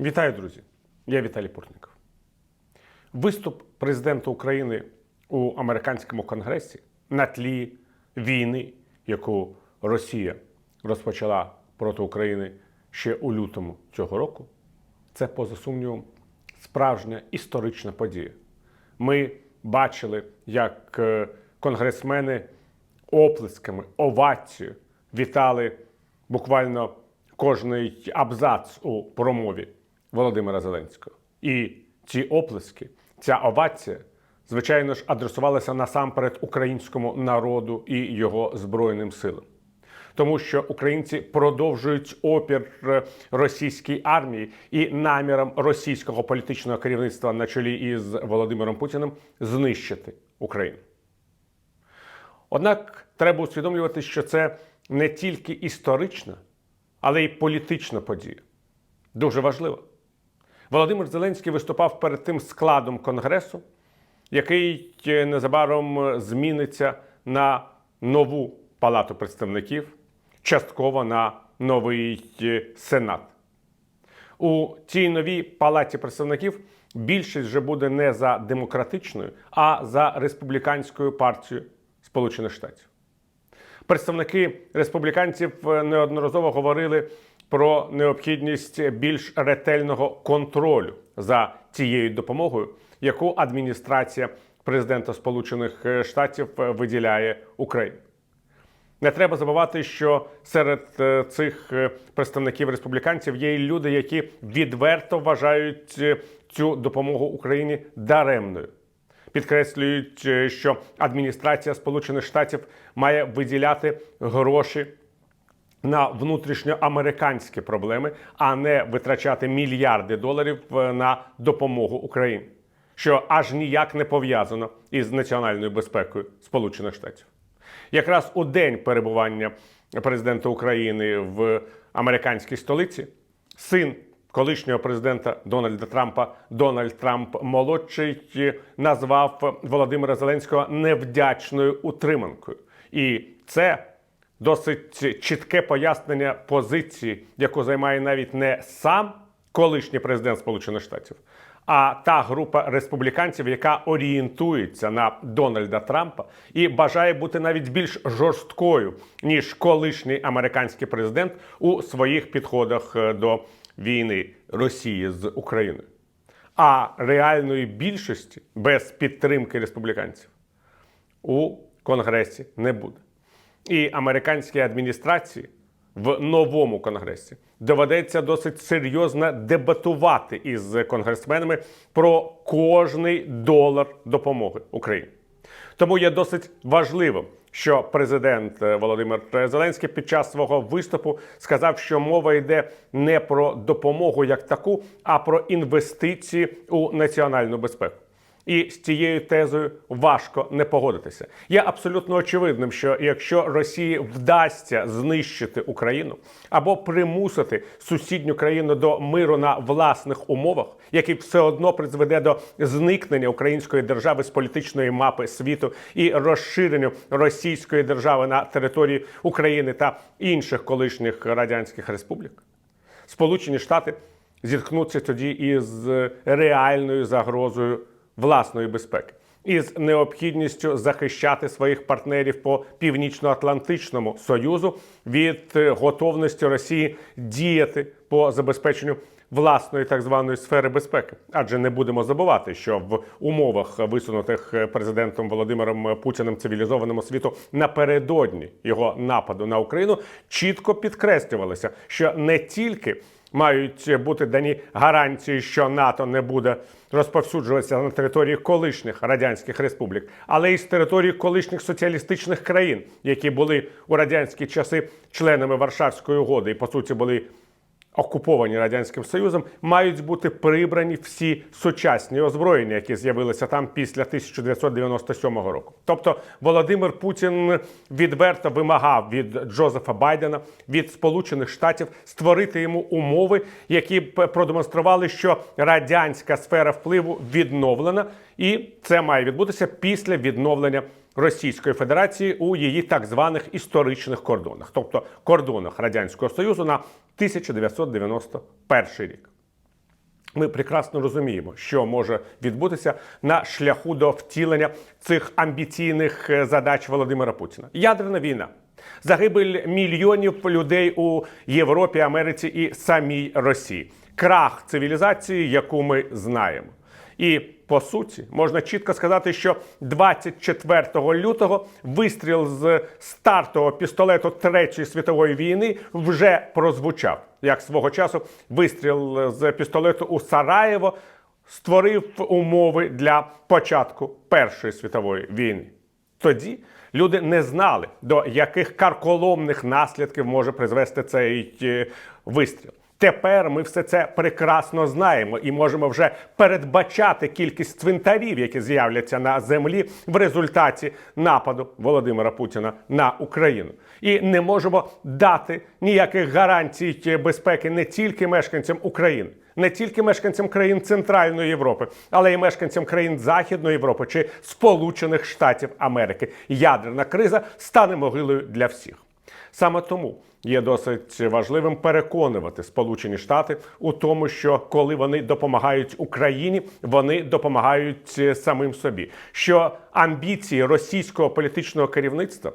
Вітаю, друзі! Я Віталій Портников. Виступ президента України у американському конгресі на тлі війни, яку Росія розпочала проти України ще у лютому цього року, це, поза сумнівом, справжня історична подія. Ми бачили, як е, конгресмени оплесками, овацією вітали буквально кожний абзац у промові Володимира Зеленського. І ці оплески, ця овація, звичайно ж, адресувалася насамперед українському народу і його збройним силам. Тому що українці продовжують опір е, російській армії і намірам російського політичного керівництва на чолі із Володимиром Путіним знищити Україну. Однак треба усвідомлювати, що це не тільки історична, але й політична подія. Дуже важливо. Володимир Зеленський виступав перед тим складом Конгресу, який е, незабаром зміниться на нову палату представників, частково на новий е, сенат. У цій новій палаті представників більшість вже буде не за демократичною, а за республіканською партією Сполучених Штатів. Представники республіканців е, неодноразово говорили про необхідність більш ретельного контролю за тією допомогою, яку адміністрація президента Сполучених Штатів е, виділяє Україні. Не треба забувати, що серед е, цих е, представників республіканців є і люди, які відверто вважають е, цю допомогу Україні даремною. Підкреслюють, е, що адміністрація Сполучених Штатів має виділяти гроші на внутрішньоамериканські проблеми, а не витрачати мільярди доларів е, на допомогу Україні, що аж ніяк не пов'язано із національною безпекою Сполучених Штатів. Якраз у день перебування президента України в американській столиці син колишнього президента Дональда Трампа Дональд Трамп молодший назвав Володимира Зеленського невдячною утриманкою, і це досить чітке пояснення позиції, яку займає навіть не сам колишній президент Сполучених Штатів, а та група республіканців, яка орієнтується на Дональда Трампа і бажає бути навіть більш жорсткою ніж колишній американський президент у своїх підходах е, до війни Росії з Україною. А реальної більшості без підтримки республіканців у Конгресі не буде. І американській адміністрації в новому конгресі доведеться досить серйозно дебатувати із конгресменами про кожний долар допомоги Україні. Тому є досить важливим, що президент е, Володимир Зеленський під час свого виступу сказав, що мова йде не про допомогу як таку, а про інвестиції у національну безпеку. І з цією тезою важко не погодитися. Є абсолютно очевидним, що якщо Росії вдасться знищити Україну або примусити сусідню країну до миру на власних умовах, який все одно призведе до зникнення української держави з політичної мапи світу і розширенню російської держави на території України та інших колишніх радянських республік, Сполучені Штати зіткнуться тоді із реальною загрозою власної безпеки із необхідністю захищати своїх партнерів по північно-атлантичному союзу від е, готовності Росії діяти по забезпеченню власної так званої сфери безпеки. Адже не будемо забувати, що в умовах висунутих президентом Володимиром Путіним цивілізованому світу напередодні його нападу на Україну чітко підкреслювалося, що не тільки мають бути дані гарантії, що НАТО не буде розповсюджуватися на території колишніх радянських республік, але й з території колишніх соціалістичних країн, які були у радянські часи членами Варшавської угоди і по суті були окуповані радянським союзом, мають бути прибрані всі сучасні озброєння, які з'явилися там після 1997 року. Тобто Володимир Путін відверто вимагав від Джозефа Байдена від Сполучених Штатів створити йому умови, які продемонстрували, що радянська сфера впливу відновлена, і це має відбутися після відновлення. Російської Федерації у її так званих історичних кордонах, тобто кордонах Радянського Союзу на 1991 рік. Ми прекрасно розуміємо, що може відбутися на шляху до втілення цих амбіційних е, задач Володимира Путіна. Ядерна війна, загибель мільйонів людей у Європі, Америці і самій Росії, крах цивілізації, яку ми знаємо. І по суті можна чітко сказати, що 24 лютого вистріл з стартового пістолету Третьої світової війни вже прозвучав. Як свого часу вистріл з пістолету у Сараєво створив умови для початку Першої світової війни. Тоді люди не знали, до яких карколомних наслідків може призвести цей е, вистріл. Тепер ми все це прекрасно знаємо і можемо вже передбачати кількість цвинтарів, які з'являться на землі в результаті нападу Володимира Путіна на Україну. І не можемо дати ніяких гарантій безпеки не тільки мешканцям України, не тільки мешканцям країн Центральної Європи, але й мешканцям країн Західної Європи чи Сполучених Штатів Америки. Ядерна криза стане могилою для всіх. Саме тому є досить важливим переконувати Сполучені Штати у тому, що коли вони допомагають Україні, вони допомагають е, самим собі. Що амбіції російського політичного керівництва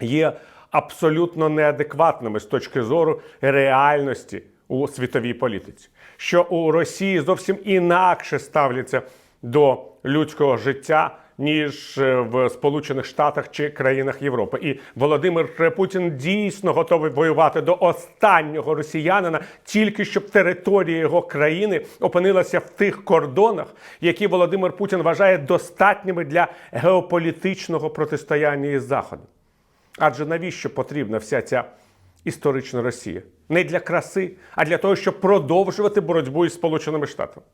є абсолютно неадекватними з точки зору реальності у світовій політиці, що у Росії зовсім інакше ставляться до людського життя. Ніж е, в Сполучених Штатах чи країнах Європи, і Володимир Путін дійсно готовий воювати до останнього росіянина, тільки щоб територія його країни опинилася в тих кордонах, які Володимир Путін вважає достатніми для геополітичного протистояння із Заходом. Адже навіщо потрібна вся ця історична Росія? Не для краси, а для того, щоб продовжувати боротьбу із Сполученими Штатами.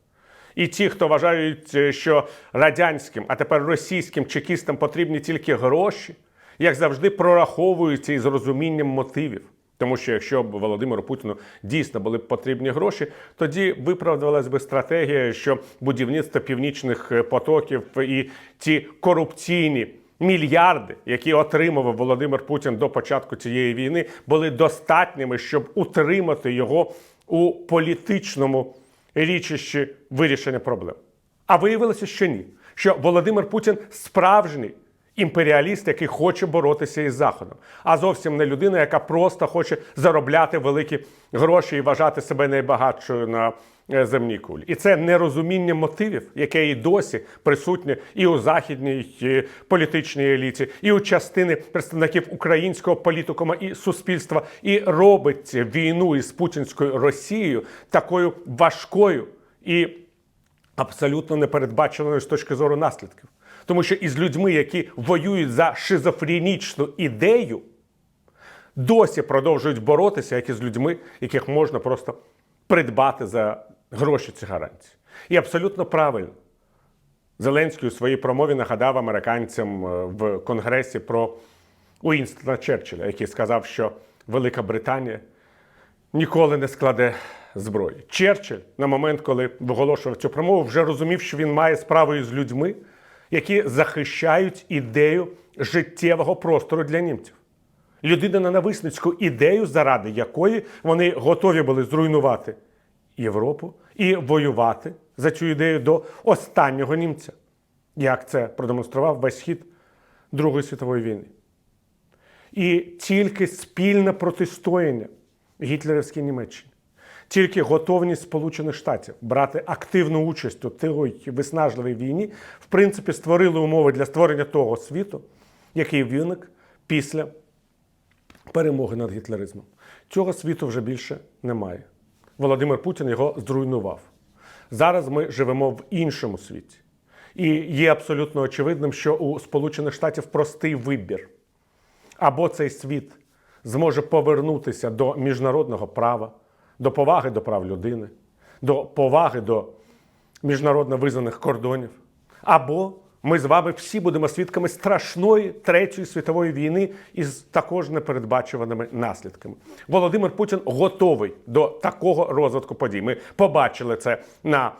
І ті, хто вважають, е, що радянським, а тепер російським чекістам потрібні тільки гроші, як завжди прораховуються із розумінням мотивів. Тому що якщо б Володимиру Путіну дійсно були б потрібні гроші, тоді виправдувалась би стратегія, що будівництво північних е, потоків і ті корупційні мільярди, які отримував Володимир Путін до початку цієї війни, були достатніми, щоб утримати його у політичному річищі вирішення проблем. А виявилося, що ні. Що Володимир Путін справжній імперіаліст, який хоче боротися із Заходом, а зовсім не людина, яка просто хоче заробляти великі гроші і вважати себе найбагатшою на земній кулі. І це нерозуміння мотивів, яке і досі присутнє і у західній е, політичній еліті, і у частини представників українського політикума і суспільства, і робить війну із путінською Росією такою важкою і абсолютно непередбаченою з точки зору наслідків. Тому що із людьми, які воюють за шизофренічну ідею, досі продовжують боротися, як і з людьми, яких можна просто придбати за гроші ці гарантії. І абсолютно правильно. Зеленський у своїй промові нагадав американцям е, в Конгресі про Уінстона Черчилля, який сказав, що Велика Британія ніколи не складе зброї. Черчилль на момент, коли виголошував цю промову, вже розумів, що він має справу із людьми, які захищають ідею життєвого простору для німців. Людина ненависницьку ідею, заради якої вони готові були зруйнувати Європу і воювати за цю ідею до останнього німця, як це продемонстрував весь хід Другої світової війни. І тільки спільне протистояння гітлерівській Німеччині, тільки готовність Сполучених Штатів брати активну участь у тій виснажливій війні, в принципі, створили умови для створення того світу, який виник після перемоги над гітлеризмом. Цього світу вже більше немає. Володимир Путін його зруйнував. Зараз ми живемо в іншому світі. І є абсолютно очевидним, що у Сполучених Штатів простий вибір. Або цей світ зможе повернутися до міжнародного права, до поваги до прав людини, до поваги до міжнародно визнаних кордонів. Або ми з вами всі будемо свідками страшної Третьої світової війни із також непередбачуваними наслідками. Володимир Путін готовий до такого розвитку подій. Ми побачили це на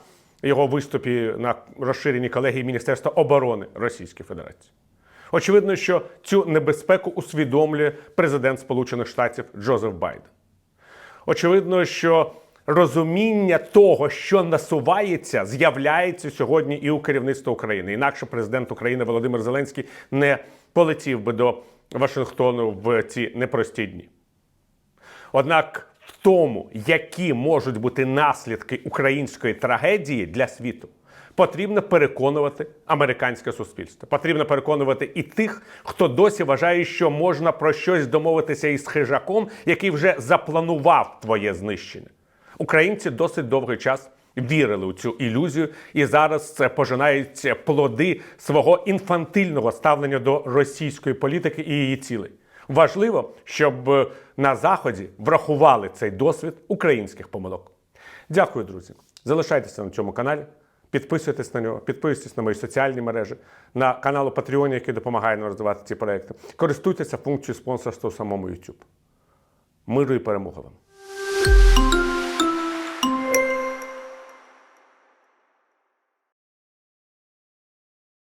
його виступі на розширеній колегії Міністерства оборони Російської Федерації. Очевидно, що цю небезпеку усвідомлює президент Сполучених Штатів Джозеф Байден. Очевидно, що розуміння того, що насувається, з'являється сьогодні і у керівництва України. Інакше президент України Володимир Зеленський не полетів би до Вашингтону в ці непрості дні. Однак в тому, які можуть бути наслідки української трагедії для світу, потрібно переконувати американське суспільство. Потрібно переконувати і тих, хто досі вважає, що можна про щось домовитися із хижаком, який вже запланував твоє знищення. Українці досить довгий час вірили у цю ілюзію, і зараз це пожинаються плоди свого інфантильного ставлення до російської політики і її цілей. Важливо, щоб е, на заході врахували цей досвід українських помилок. Дякую, друзі. Залишайтеся на цьому каналі, підписуйтесь на нього, підписуйтесь на мої соціальні мережі, на канал у Patreon, який допомагає нам розвивати ці проекти. Користуйтеся функцією спонсорства у самому YouTube. Миру і перемоги вам!